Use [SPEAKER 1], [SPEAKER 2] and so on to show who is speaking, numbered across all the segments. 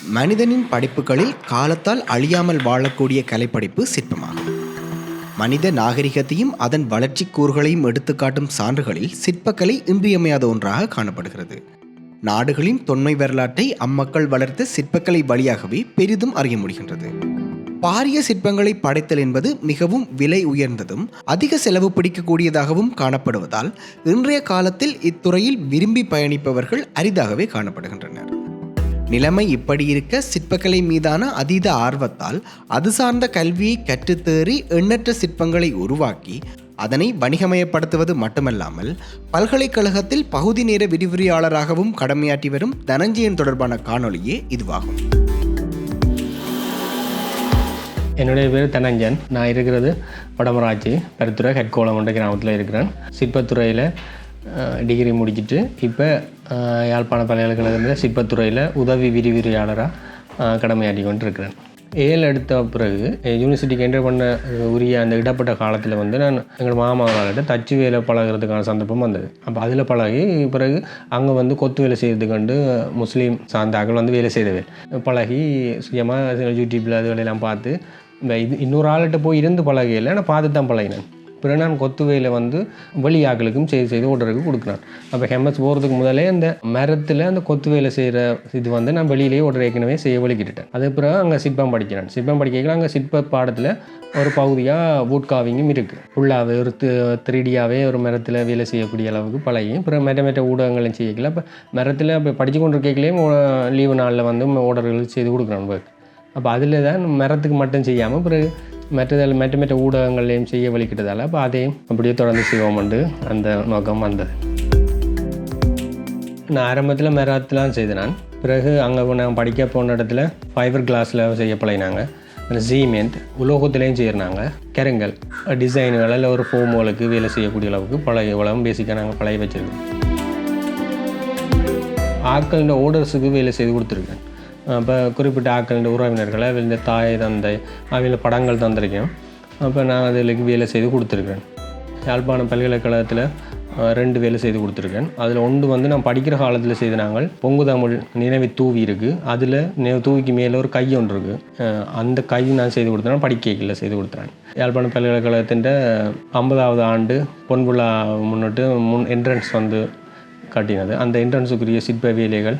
[SPEAKER 1] மனிதனின் படைப்புகளில் காலத்தால் அழியாமல் வாழக்கூடிய கலைப்படைப்பு சிற்பமாகும். மனித நாகரிகத்தையும் அதன் வளர்ச்சி கூறுகளையும் எடுத்துக்காட்டும் சான்றுகளில் சிற்பக்கலை இன்றியமையாத ஒன்றாக காணப்படுகிறது. நாடுகளின் தொன்மை வரலாற்றை அம்மக்கள் வளர்த்த சிற்பக்கலை வழியாகவே பெரிதும் அறிய முடிகின்றது. பாரிய சிற்பங்களை படைத்தல் என்பது மிகவும் விலை உயர்ந்ததும் அதிக செலவு பிடிக்கக்கூடியதாகவும் காணப்படுவதால் இன்றைய காலத்தில் இத்துறையில் விரும்பி பயணிப்பவர்கள் அரிதாகவே காணப்படுகின்றனர். நிலைமை இப்படி இருக்க சிற்பக்கலை மீதான அதீத ஆர்வத்தால் அது சார்ந்த கல்வியை கற்றுத்தேறி எண்ணற்ற சிற்பங்களை உருவாக்கி அதனை வணிகமயப்படுத்துவது மட்டுமல்லாமல் பல்கலைக்கழகத்தில் பகுதி நேர விரிவுரையாளராகவும் கடமையாற்றி வரும் தனஞ்சயன் தொடர்பான காணொளியே இதுவாகும்.
[SPEAKER 2] என்னுடைய பேர் தனஞ்சன். நான் இருக்கிறது வடமராட்சி பருத்துறை ஹெட்கோளம் என்ற கிராமத்தில் இருக்கிறேன். சிற்பத்துறையில் டிகிரி முடிச்சிட்டு இப்போ யாழ்ப்பாண பல்கலைக்கழகத்தில் சிற்பத்துறையில் உதவி விரிவுரையாளராக கடமையாற்றி கொண்டிருக்கிறேன். ஏல் எடுத்த பிறகு யூனிவர்சிட்டிக்கு என்டர் பண்ண உரிய அந்த இடப்பட்ட காலத்தில் வந்து நான் எங்கள் மாமாவிட்ட தச்சு வேலை பழகிறதுக்கான சந்தர்ப்பம் வந்தது. அப்போ அதில் பழகி பிறகு அங்கே வந்து கொத்து வேலை செய்கிறது கண்டு முஸ்லீம் சார்ந்தாக்கள் வந்து வேலை செய்தவே பழகி சுயமாக யூடியூப்பில் அது வேலையெல்லாம் பார்த்து இந்த இது இன்னொரு ஆள்கிட்ட போய் இருந்து பழகையில் நான் பார்த்து தான் பழகினேன். பிறகு நான் கொத்துவையில் வந்து வெளியாக்களுக்கும் செய்து செய்து ஓடுறதுக்கு கொடுக்குறான். அப்போ ஹெம்எஸ் போகிறதுக்கு முதலே அந்த மரத்தில் அந்த கொத்துவையில் செய்கிற இது வந்து நான் வெளியிலேயே ஓடுற ஏற்கனவே செய்ய வலிக்கிட்டேன் அது பிறகு அங்கே சிற்பம் படிக்கிறேன். சிற்பம் படிக்கல அங்கே சிற்ப பாடத்தில் ஒரு பகுதியாக வூட்காவிங்கும் இருக்குது ஃபுல்லாகவே ஒரு த்ரீடியாகவே ஒரு மரத்தில் வேலை செய்யக்கூடிய அளவுக்கு பழகியும் பிறகு மெட்ட மெட்ட ஊடகங்களும் செய்யக்கல. இப்போ மரத்தில் இப்போ படித்து கொண்டு இருக்கையிலேயும் லீவு நாளில் வந்து ஓடர்கள் செய்து கொடுக்குறேன் ஒர்க் அப்போ அதில் தான் மரத்துக்கு மட்டும் செய்யாமல் பிறகு மற்றதால் மெட்ட மெட்ட ஊடகங்களையும் செய்ய வலிக்கிட்டதால் அப்போ அதையும் அப்படியே தொடர்ந்து செய்வோம்ண்டு அந்த நோக்கம் வந்தது. நான் ஆரம்பத்தில் மெராத்லாம் செய்தேன் நான். பிறகு அங்கே நாங்கள் படிக்க போன இடத்துல ஃபைபர் கிளாஸில் செய்ய பழகினாங்க. அந்த சீமெண்ட் உலோகத்துலேயும் செய்கிறாங்க கரங்கள் டிசைன்கள் இல்லை ஒரு ஃபோமோலுக்கு வேலை செய்யக்கூடிய அளவுக்கு பழைய உலகம் பேசிக்காக நாங்கள் பழைய வச்சுருக்கோம். ஆட்கள் ஓடர்ஸுக்கு வேலை செய்து கொடுத்துருக்கேன். அப்போ குறிப்பிட்ட ஆக்களின் உறவினர்களை இந்த தாய் தந்தை அவங்கள படங்கள் தந்திருக்கேன் அப்போ நான் அதில் வேலை செய்து கொடுத்துருக்கேன். யாழ்ப்பாணம் பல்கலைக்கழகத்தில் ரெண்டு வேலை செய்து கொடுத்துருக்கேன். அதில் ஒன்று வந்து நான் படிக்கிற காலத்தில் செய்த நாங்கள் பொங்கு தமிழ் நினைவு தூவி இருக்குது அதில் நினைவு தூவிக்கு மேலே ஒரு கை ஒன்று இருக்குது அந்த கை நான் செய்து கொடுத்தேன். படிக்கைகளில் செய்து கொடுத்தேன். யாழ்ப்பாணம் பல்கலைக்கழகத்தின் ஐம்பதாவது ஆண்டு பொன்புழா முன்னிட்டு முன் என்ட்ரன்ஸ் வந்து காட்டினது. அந்த என்ட்ரன்ஸுக்குரிய சிற்ப வேலைகள்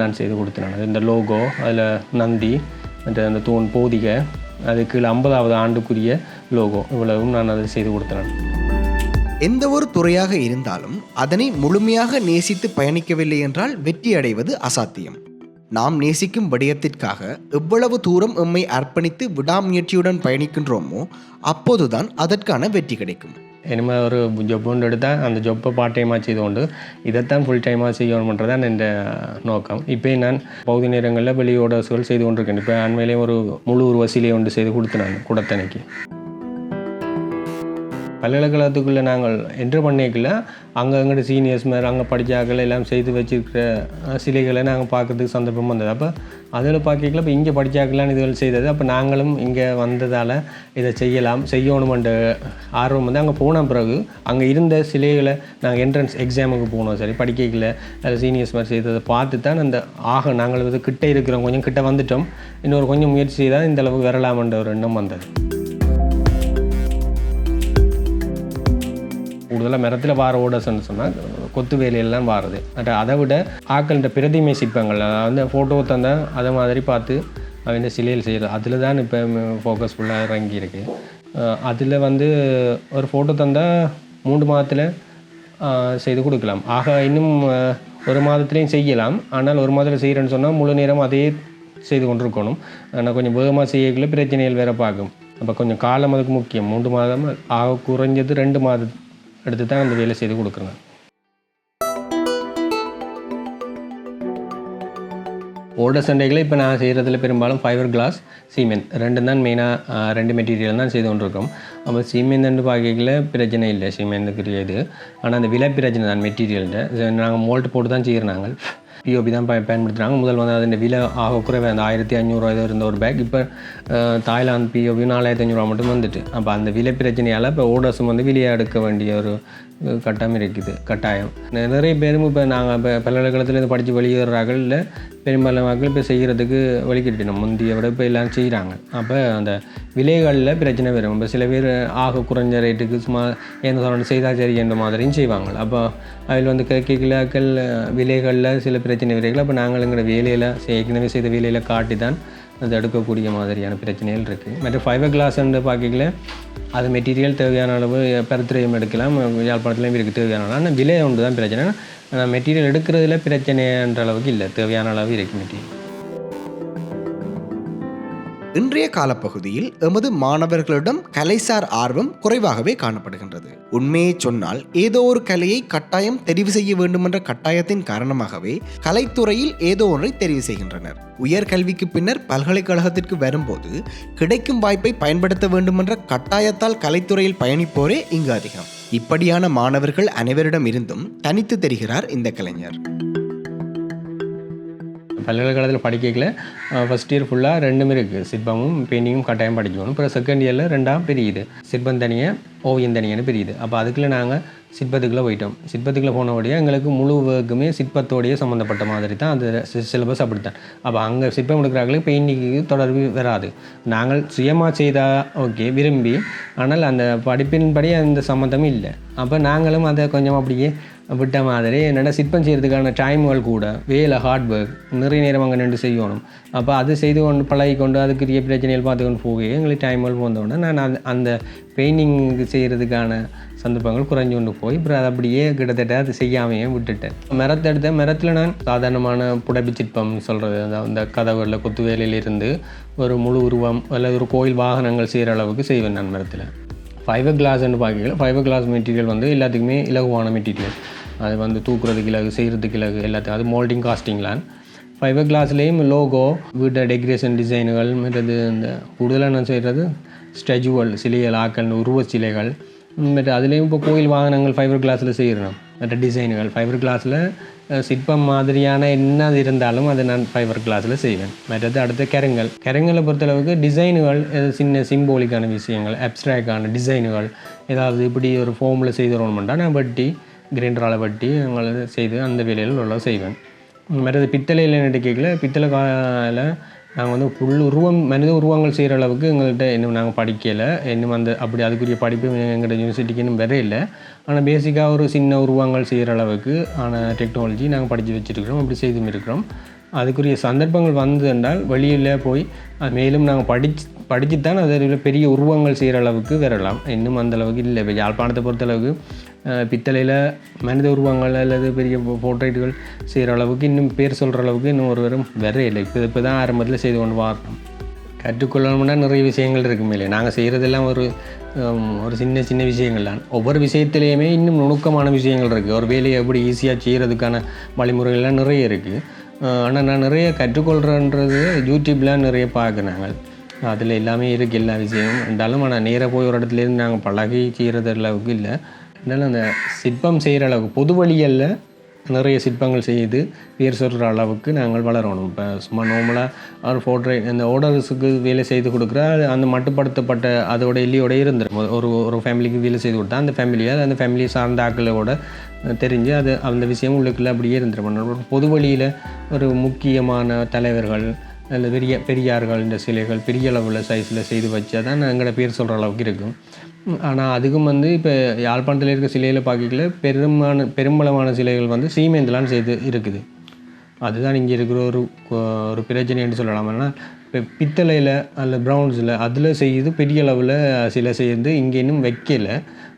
[SPEAKER 2] நான் செய்து கொடுத்தேன். இந்த லோகோ அதில் நந்தி அந்த தூண் போதிகை அது கீழே ஐம்பதாவது ஆண்டுக்குரிய லோகோ இவ்வளவும் நான் அதை செய்து கொடுத்தேன்.
[SPEAKER 1] எந்த ஒரு துறையாக இருந்தாலும் அதனை முழுமையாக நேசித்து பயணிக்கவில்லை என்றால் வெற்றி அடைவது அசாத்தியம். நாம் நேசிக்கும் விடயத்திற்காக எவ்வளவு தூரம் எம்மை அர்ப்பணித்து விடாமுயற்சியுடன் பயணிக்கின்றோமோ அப்போதுதான் அதற்கான வெற்றி கிடைக்கும்.
[SPEAKER 2] இனிமேல் ஒரு ஜொப் ஒன்று எடுத்தால் அந்த ஜொப்பை பார்ட் டைமாக செய்துகொண்டு இதைத்தான் ஃபுல் டைமாக செய்யணுன்றது தான் என் நோக்கம். இப்போ நான் பகுதி நேரங்களில் வெளி ஓடர்ஸ்கள் செய்து கொண்டிருக்கேன். இப்போ அண்மையிலேயே ஒரு முழு ஒரு வசூலியை ஒன்று செய்து கொடுத்தேன் நான் குடத்தனைக்கு பல்கலைக்கழகத்துக்குள்ளே நாங்கள் என்ட்ரு பண்ணிக்கல. அங்கே எங்கள்கிட்ட சீனியர்ஸ் மாதிரி அங்கே படித்தாக்கள் எல்லாம் செய்து வச்சிருக்கிற சிலைகளை நாங்கள் பார்க்கறதுக்கு சந்தர்ப்பம் வந்தது. அப்போ அதில் பார்க்கல இப்போ இங்கே படித்தாக்கலான்னு இதுகள் செய்தது. அப்போ நாங்களும் இங்கே வந்ததால் இதை செய்யலாம் செய்யணுமென்ற ஆர்வம் வந்து அங்கே போன பிறகு அங்கே இருந்த சிலைகளை நாங்கள் என்ட்ரன்ஸ் எக்ஸாமுக்கு போனோம். சரி படிக்கல அதில் சீனியர்ஸ் மாதிரி செய்ததை பார்த்து தான் அந்த ஆக நாங்கள் வந்து கிட்டே இருக்கிறோம். கொஞ்சம் கிட்டே வந்துட்டோம். இன்னொரு கொஞ்சம் முயற்சி செய்தால் இந்த அளவுக்கு வரலாமன்ற ஒரு எண்ணம் வந்தது. கூடுதலாக மரத்தில் வார ஓடர்ஸ்ன்னு சொன்னால் கொத்து வேலையெல்லாம் வாருது. பட் அதை விட ஆக்கள்கிட்ட பிரதிமை சிற்பங்கள் வந்து ஃபோட்டோ தந்தால் அதை மாதிரி பார்த்து அவங்க சிலையில் செய்கிறது அதில் தான் இப்போ ஃபோக்கஸ் ஃபுல்லாக இறங்கி இருக்கு. அதில் வந்து ஒரு ஃபோட்டோ தந்தால் மூன்று மாதத்தில் செய்து கொடுக்கலாம். ஆக இன்னும் ஒரு மாதத்துலேயும் செய்யலாம். ஆனால் ஒரு மாதத்தில் செய்கிறேன்னு சொன்னால் முழு நேரம் அதையே செய்து கொண்டிருக்கணும். ஆனால் கொஞ்சம் வேகமாக செய்யக்குள்ள பிரச்சனைகள் வேற பார்க்கும் அப்போ கொஞ்சம் காலம் அதுக்கு முக்கியம். மூன்று மாதம் ஆக குறைஞ்சது ரெண்டு மாதம் எடுத்து தான் அந்த வேலை செய்து கொடுக்குறேன் ஓட சண்டைகளை இப்போ நான் செய்கிறதுல பெரும்பாலும் ஃபைபர் கிளாஸ் சீமெண்ட் ரெண்டு தான் மெயினாக ரெண்டு மெட்டீரியல் தான் செய்து கொண்டிருக்கோம். அப்போ சீமெண்ட் பார்க்கல பிரச்சனை இல்லை. சீமெண்ட்டுக்குரிய இது. ஆனால் அந்த விலை பிரச்சனை தான் மெட்டீரியல்கிட்ட நாங்கள் மோல்ட் போட்டு தான் செய்கிறோம் நாங்கள் பிஓபி தான் பயன்படுத்துகிறாங்க முதல் வந்து அதன் விலை ஆக அந்த ஆயிரத்தி ஐநூறுரூவா இது இருந்த ஒரு பேக் இப்போ தாய்லாந்து பிஓபி நாலாயிரத்தி ஐநூறுரூவா மட்டும் வந்துட்டு. அப்போ அந்த விலை பிரச்சனையால் இப்போ ஓடர்ஸும் வந்து வெளியே எடுக்க வேண்டிய ஒரு கட்டாயம் இருக்குது கட்டாயம். நிறைய பேரும் இப்போ நாங்கள் இப்போ பல்கலைக்கழகத்தில் படித்து வெளியேறார்கள் இல்லை பெரும்பாலான மக்கள் இப்போ செய்கிறதுக்கு வழிகிட்டணும் முந்தைய விட இப்போ எல்லாம் செய்கிறாங்க அப்போ அந்த விலைகளில் பிரச்சனை வரும். இப்போ சில பேர் ஆக குறைஞ்ச ரேட்டுக்கு சும்மா என்ன சொல்லணும் செய்தால் சரி என்ற மாதிரியும் செய்வாங்க. அப்போ அதில் வந்து கிழக்கள் விலைகளில் சில பிரச்சனை வரைகள். அப்போ நாங்கள் எங்களோட வேலையில் ஏற்கனவே செய்த வேலையில் காட்டி தான் அது எடுக்கக்கூடிய மாதிரியான பிரச்சனைகள் இருக்குது மற்ற ஃபைபர் கிளாஸ்ன்னு பார்க்கல அது மெட்டீரியல் தேவையான அளவு பருத்திரையும் எடுக்கலாம் யாழ்ப்பாணத்துலையும் இருக்குது தேவையான அளவு. ஆனால் விலை ஒன்று தான் பிரச்சனை. ஆனால் மெட்டீரியல் எடுக்கிறதுல பிரச்சனைன்ற அளவுக்கு இல்லை. தேவையான அளவு இருக்குது மெட்டீரியல்
[SPEAKER 1] இன்றைய காலப்பகுதியில் எமது மாணவர்களிடம் கலைசார் ஆர்வம் குறைவாகவே காணப்படுகின்றது. உண்மையை சொன்னால் ஏதோ ஒரு கலையை கட்டாயம் தெரிவு செய்ய வேண்டுமென்ற கட்டாயத்தின் காரணமாகவே கலைத்துறையில் ஏதோ ஒன்றை தெரிவு செய்கின்றனர். உயர்கல்விக்கு பின்னர் பல்கலைக்கழகத்திற்கு வரும்போது கிடைக்கும் வாய்ப்பை பயன்படுத்த வேண்டுமென்ற கட்டாயத்தால் கலைத்துறையில் பயணிப்போரே இங்கு அதிகம். இப்படியான மாணவர்கள் அனைவரிடம் இருந்தும் தனித்து தெரிகிறார் இந்த கலைஞர்.
[SPEAKER 2] பல்கலைக்கழகத்தில் படிக்கல ஃபஸ்ட் இயர் ஃபுல்லாக ரெண்டுமே இருக்குது சிற்பமும் பெயிண்டிங்கும் கட்டாயம் படிக்கணும் அப்புறம் செகண்ட் இயரில் ரெண்டாக பிரியுது சிற்பம் தனியாக ஓவியம் தனியானு பிரியுது. அப்போ அதுக்குள்ளே நாங்கள் சிற்பத்துக்குள்ளே போயிட்டோம். சிற்பத்துக்குள்ளே போனபடியே எங்களுக்கு முழு ஒர்க்குமே சிற்பத்தோடைய சம்மந்தப்பட்ட மாதிரி தான் அந்த சிலபஸ் அப்படித்தான். அப்போ அங்கே சிற்பம் எடுக்கிறாங்களுக்கு பெயிண்டிங்கு தொடர்பு வராது. நாங்கள் சுயமாக செய்தால் ஓகே விரும்பி ஆனால் அந்த படிப்பின்படி அந்த சம்மந்தமும் இல்லை. அப்போ நாங்களும் அதை கொஞ்சம் அப்படியே விட்ட மாதிரி என்னென்னா சிற்பம் செய்கிறதுக்கான டைம்கள் கூட வேலை ஹார்ட் ஒர்க் நிறைய நேரம் அங்கே நின்று செய்யணும். அப்போ அது செய்து கொண்டு பழகி கொண்டு அதுக்குரிய பிரச்சனைகள் பார்த்து கொண்டு எங்களுக்கு டைம்கள் போந்தோடனே நான் அந்த அந்த பெயிண்டிங் செய்கிறதுக்கான சந்தர்ப்பங்கள் குறைஞ்சு கொண்டு போய் அப்புறம் அது அப்படியே கிட்டத்தட்ட அது செய்யாமையே விட்டுட்டேன். மரத்தை எடுத்தேன் மரத்தில் நான் சாதாரணமான புடபி சொல்கிறது அந்த அந்த கதவுகளில் கொத்து வேலையிலிருந்து ஒரு முழு உருவம் அல்லது ஒரு கோயில் வாகனங்கள் செய்கிற அளவுக்கு செய்வேன் நான் மரத்தில். ஃபைபர் கிளாஸ்ன்னு பார்க்கல ஃபைபர் கிளாஸ் மெட்டீரியல் வந்து எல்லாத்துக்குமே இலகுவான மெட்டீரியல் அது வந்து தூக்குறதுக்கு இலகு செய்கிறதுக்கு இலகு எல்லாத்தையும் அது மோல்டிங் காஸ்டிங்லாம் ஃபைபர் கிளாஸ்லேயும் லோகோ வீட்டை டெக்கரேஷன் டிசைனுகள் மற்றது இந்த கூடுதலாக நான் செய்கிறது ஸ்டெஜுவல் சிலைகள் ஆக்கள் உருவ சிலைகள். மற்ற அதுலேயும் இப்போ கோயில் வாகனங்கள் ஃபைபர் கிளாஸில் செய்கிறோம் மற்ற டிசைனுகள் ஃபைபர் கிளாஸில் சிற்பம் மாதிரியான என்ன இருந்தாலும் அதை நான் ஃபைபர் கிளாஸில் செய்வேன். மற்றது அடுத்த கரங்கள். கரங்களை பொறுத்தளவுக்கு டிசைனுகள் சின்ன சிம்போலிக்கான விஷயங்கள் அப்ட்ராக்டான டிசைனுகள் ஏதாவது இப்படி ஒரு ஃபோமில் செய்து நான் வட்டி கிரைண்டரால் வட்டி அவங்கள செய்து அந்த வேலையில் உள்ள செய்வேன். மற்றது பித்தளையில் என்ன பித்தளை கால நாங்கள் வந்து ஃபுல் உருவம் மனித உருவங்கள் செய்கிற அளவுக்கு எங்கள்கிட்ட இன்னும் நாங்கள் படிக்கலை. இன்னும் அந்த அப்படி அதுக்குரிய படிப்பு எங்கள்கிட்ட யூனிவர்சிட்டிக்கு இன்னும் வர இல்லை ஆனால் பேசிக்காக ஒரு சின்ன உருவங்கள் செய்கிற அளவுக்கு ஆன டெக்னாலஜி நாங்கள் படித்து வச்சுருக்கிறோம் அப்படி செய்தும் இருக்கிறோம். அதுக்குரிய சந்தர்ப்பங்கள் வந்தது என்றால் வெளியில் போய் மேலும் நாங்கள் படிச்சு படிச்சுத்தான் அதில் பெரிய உருவங்கள் செய்கிற அளவுக்கு வரலாம். இன்னும் அந்த அளவுக்கு இல்லை. இப்போ யாழ்ப்பாணத்தை பொறுத்தளவுக்கு பித்தளையில் மனித உருவங்கள் அல்லது பெரிய போர்ட்ரேட்டுகள் செய்கிற அளவுக்கு இன்னும் பேர் சொல்கிற அளவுக்கு இன்னும் ஒருவரும் வர இல்லை இப்போ இப்போ தான் ஆரம்பத்தில் செய்து கொண்டு வரணும். கற்றுக்கொள்ளணும்னா நிறைய விஷயங்கள் இருக்கு மேலே. நாங்கள் செய்கிறதெல்லாம் ஒரு ஒரு சின்ன சின்ன விஷயங்கள் தான். ஒவ்வொரு விஷயத்துலேயுமே இன்னும் நுணுக்கமான விஷயங்கள் இருக்குது ஒரு வேலையை எப்படி ஈஸியாக செய்கிறதுக்கான வழிமுறைகள்லாம் நிறைய இருக்குது ஆனால் நான் நிறைய கற்றுக்கொள்கிறேன்றது யூடியூப்லாம் நிறைய பார்க்குறாங்க. அதில் எல்லாமே இருக்குது எல்லா விஷயமும் இருந்தாலும் ஆனால் நேராக போய் ஒரு இடத்துலேருந்து நாங்கள் பழகி செய்கிறது அளவுக்கு இல்லை. இருந்தாலும் அந்த சிற்பம் செய்கிற அளவுக்கு பொது வழிகளில் நிறைய சிற்பங்கள் செய்து பேர் சொல்கிற அளவுக்கு நாங்கள் வளரணும். இப்போ சும்மா நார்மலாக ஒரு ஃபோட்டோ இந்த ஓடர்ஸுக்கு வேலை செய்து கொடுக்குற அந்த மட்டுப்படுத்தப்பட்ட அதோட இல்லையோட இருந்துரும். ஒரு ஒரு ஃபேமிலிக்கு வேலை செய்து கொடுத்தா அந்த ஃபேமிலியை அந்த ஃபேமிலியை சார்ந்த ஆக்களோட தெரிஞ்சு அது அந்த விஷயம் உள்ளுக்குள்ளே அப்படியே இருந்துரும். ஒரு பொது வழியில் ஒரு முக்கியமான தலைவர்கள் அல்லது பெரிய பெரியார்கள் இந்த சிலைகள் பெரிய அளவில் சைஸில் செய்து வச்சா தான் எங்களோட பேர் சொல்கிற அளவுக்கு இருக்கும். ஆனால் அதுக்கும் வந்து இப்போ யாழ்ப்பாணத்தில் இருக்க சிலையில் பார்க்கல பெருமான பெரும்பளவான சிலைகள் வந்து சீமேந்தலான்னு செய்து இருக்குது. அதுதான் இங்கே இருக்கிற ஒரு ஒரு பிரச்சனைன்னு சொல்லலாம். ஏன்னா இப்போ பித்தளையில் அல்ல ப்ரௌன்ஸில் அதில் செய்து பெரிய அளவில் சிலை செய்து இங்கே இன்னும் வைக்கல.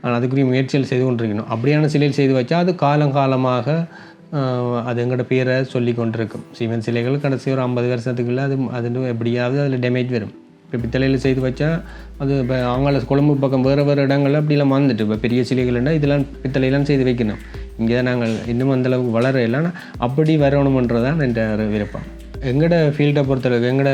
[SPEAKER 2] ஆனால் அதுக்குரிய முயற்சிகள் செய்து கொண்டிருக்கணும். அப்படியான சிலையில் செய்து வச்சா அது காலங்காலமாக காலமாக அது எங்களோட பேரை சொல்லி கொண்டிருக்கும். சிவன் சிலைகள் கடைசி ஒரு ஐம்பது வருஷத்துக்குள்ளே அது அது எப்படியாவது அதில் டேமேஜ் வரும். இப்போ பித்தளையில் செய்து வச்சா அது இப்போ அவங்கள கொழம்பு பக்கம் வேறு வேறு இடங்கள்ல அப்படிலாம் வந்துட்டு. இப்போ பெரிய சிலைகள்னா இதெல்லாம் பித்தளையெல்லாம் செய்து வைக்கணும். இங்கே தான் நாங்கள் இன்னும் அந்தளவுக்கு வளர இல்லை ஆனால் அப்படி வரணுமன்றதான் என்ற விருப்பம். எங்களோட ஃபீல்டை பொறுத்தளவுக்கு எங்களோட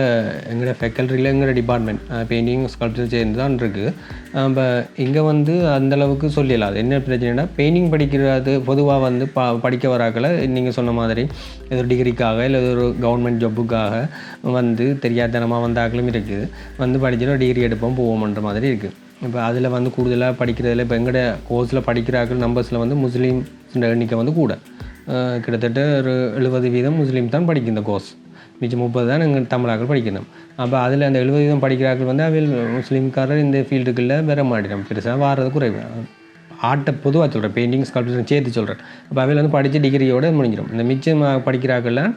[SPEAKER 2] எங்களோட ஃபேக்கல்ட்டியில் எங்களோட டிபார்ட்மெண்ட் பெயிண்டிங் ஸ்கல்ப்சர் சேர்ந்து தான் இருக்குது இப்போ இங்கே வந்து அந்தளவுக்கு சொல்லிடலாம் அது என்ன பிரச்சனைனா பெயிண்டிங் படிக்கிறது பொதுவாக வந்து ப படிக்க வராக்களை நீங்கள் சொன்ன மாதிரி ஏதோ டிகிரிக்காக இல்லை ஒரு கவர்மெண்ட் ஜப்புக்காக வந்து தெரியாதனமாக வந்தாக்களும் இருக்குது வந்து படிச்சுட்டு டிகிரி எடுப்போம் போவோம்ன்ற மாதிரி இருக்குது இப்போ அதில் வந்து கூடுதலாக படிக்கிறதுல இப்போ எங்கட கோர்ஸில் படிக்கிறார்கள் நம்பர்ஸில் வந்து முஸ்லீம் எண்ணிக்கை வந்து கூட. கிட்டத்தட்ட ஒரு எழுபது வீதம் முஸ்லீம் தான் படிக்கும் இந்த கோர்ஸ் மிச்சம் முப்பது தான் எங்கள் தமிழாக்கள் படிக்கணும். அப்போ அதில் அந்த எழுபது வீதம் படிக்கிறார்கள் வந்து அவையில் முஸ்லீம்காரர் இந்த ஃபீல்டுக்குள்ளே வர மாட்டேன் பெருசாக வாரது குறைவு. ஆர்ட்டை பொதுவாக சொல்கிறேன் பெயிண்டிங் ஸ்கல்ப்சர் சேர்த்து சொல்கிறேன் அப்போ அவையில் வந்து படித்து டிகிரியோட முடிஞ்சிடும். இந்த மிச்சம் படிக்கிறார்கள்லாம்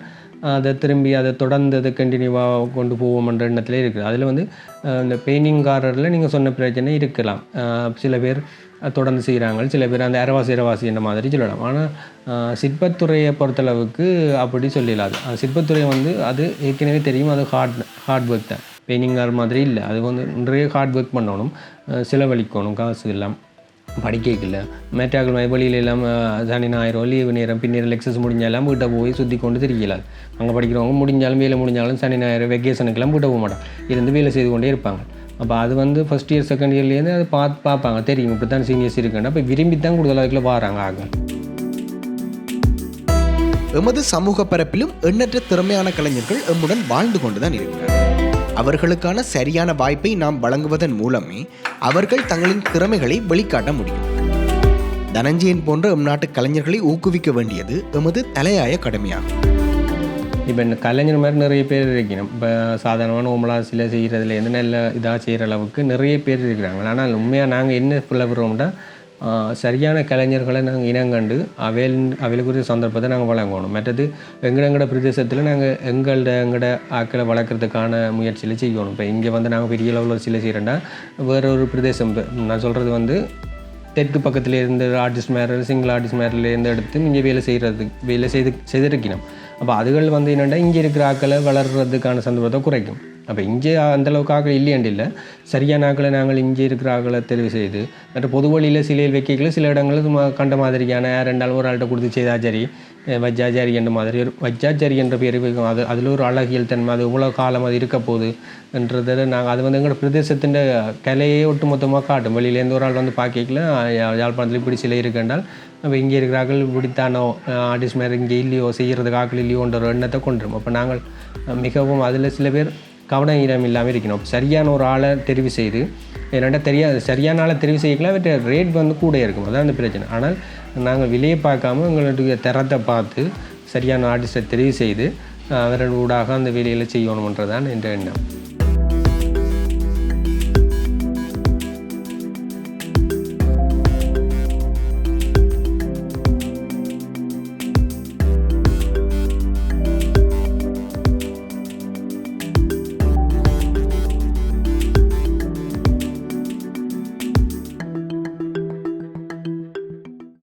[SPEAKER 2] அதை திரும்பி அதை தொடர்ந்து அதை கண்டினியூவாக கொண்டு போவோம்ன்ற எண்ணத்திலே இருக்குது. அதில் வந்து இந்த பெயிண்டிங்காரரில் நீங்கள் சொன்ன பிரச்சனை இருக்கலாம். சில பேர் தொடர்ந்து செய்கிறாங்க சில பேர் அந்த அரவாசி இரவாசி என்ற மாதிரி சொல்லலாம். ஆனால் சிற்பத்துறையை பொறுத்தளவுக்கு அப்படி சொல்லிடலாது. அந்த சிற்பத்துறை வந்து அது ஏற்கனவே தெரியும். அது ஹார்ட் ஹார்ட் ஒர்க் தான். பெயிண்டிங்கார் மாதிரி இல்லை. அது வந்து நிறைய ஹார்ட் ஒர்க் பண்ணணும். செலவழிக்கணும். காசு எல்லாம். படிக்கல மேட்டாக்கள் வழியில் எல்லாம் சனி ஞாயிறு லீவு நேரம் பின்னர் லெக்ஸஸ் முடிஞ்சாலும் வீட்டை போய் சுற்றி கொண்டு திரிக்கலாது அங்கே படிக்கிறவங்க முடிஞ்சாலும் வேலை முடிஞ்சாலும் சனி ஞாயிறு வெக்கேஷனுக்கெல்லாம் வீட்டை போக மாட்டாங்க. இருந்து வேலை செய்து கொண்டே இருப்பாங்க. அப்போ அது வந்து ஃபஸ்ட் இயர் செகண்ட் இயர்லேருந்து அதை பார்த்து பார்ப்பாங்க தெரியும். இப்படி தான் சீனியர்ஸ் இருக்குன்னு அப்போ விரும்பி தான் கூடுதல் அதுக்குள்ள வராங்க ஆக.
[SPEAKER 1] எமது சமூக பரப்பிலும் எண்ணற்ற திறமையான கலைஞர்கள் எம்முடன் வாழ்ந்து கொண்டுதான் இருக்கிறார் அவர்களுக்கான சரியான வாய்ப்பை நாம் வழங்குவதன் மூலமே அவர்கள் தங்களின் திறமைகளை வெளிக்காட்ட முடியும். தனஞ்சயன் போன்ற எம் நாட்டு கலைஞர்களை ஊக்குவிக்க வேண்டியது எமது தலையாய கடமையாகும்.
[SPEAKER 2] இப்போ இந்த கலைஞர் மாதிரி நிறைய பேர் இருக்கணும். இப்போ சாதாரணமான ஓமலா சிலை எந்த நல்ல இதாக செய்கிற அளவுக்கு நிறைய பேர் இருக்கிறாங்க. ஆனால் உண்மையாக நாங்கள் என்ன புலவுறோம்னா சரியான கலைஞர்களை நாங்கள் இனங்கண்டு அவையில் அவைகளுக்குரிய சந்தர்ப்பத்தை நாங்கள் வழங்கணும். மற்றது எங்கட எங்கட பிரதேசத்தில் நாங்கள் எங்களோட எங்கட ஆக்களை வளர்க்குறதுக்கான முயற்சியில் செய்யணும். இப்போ இங்கே வந்து நாங்கள் பெரிய அளவில் சிலை செய்கிறோன்னா வேற ஒரு பிரதேசம் நான் சொல்கிறது வந்து தெற்கு பக்கத்தில் இருந்த ஆர்டிஸ்ட் மேரர் சிங்கிள் ஆர்டிஸ்ட் மேரிலேருந்து எடுத்து இங்கே வேலை செய்கிறதுக்கு வேலை செய்து செய்திருக்கணும். அப்போ அதுகள் வந்து என்னென்னா இங்கே இருக்கிற ஆக்களை வளர்கிறதுக்கான சந்தர்ப்பத்தை குறைக்கும். அப்போ இங்கே அந்தளவுக்கு ஆக்கள் இல்லையாண்டு இல்லை. சரியான ஆக்களை நாங்கள் இங்கே இருக்கிற ஆக்களை தெரிவு செய்து மற்ற பொது வழியில் சிலையில் வைக்கல சில இடங்களில் சும்மா கண்ட மாதிரியான ஆள் ஒரு ஆள்கிட்ட கொடுத்து செய்தால் சரி வஜ்ஜாச்சாரி என்ற மாதிரி ஒரு வஜ்ஜாச்சாரி என்ற பேர் அது அதில் ஒரு அழகியல் தன்மை அது இவ்வளோ காலம் அது இருக்க போகுது என்றதை நாங்கள் அது வந்து எங்களோட பிரதேசத்தின் கலையே ஒட்டு மொத்தமாக காட்டும் வெளியிலேருந்து ஒரு ஆள் வந்து பார்க்கல யாழ்ப்பாணத்தில் இப்படி சிலை இருக்குன்றால் நம்ம இங்கே இருக்கிறார்கள் இப்படித்தானோ ஆர்டிஸ்ட் மேலே இங்கே இல்லையோ செய்கிறதுக்கு ஆக்கள் இல்லையோன்ற ஒரு எண்ணத்தை கொண்டுரும். அப்போ நாங்கள் மிகவும் அதில் சில பேர் கவன ஈரம் இல்லாமல் இருக்கணும் சரியான ஒரு ஆளை தெரிவு செய்து என்னென்னா தெரியாது சரியான ஆளை தெரிவு செய்யக்கலாம் ரேட் வந்து கூட இருக்கும். அதான் அந்த பிரச்சனை. ஆனால் நாங்கள் விலையை பார்க்காம எங்களுடைய தரத்தை பார்த்து சரியான ஆர்டிஸ்ட்டை தெரிவு செய்து அவரோட ஊடாக அந்த வேலையில் செய்யணுன்றதான் என்ற எண்ணம்.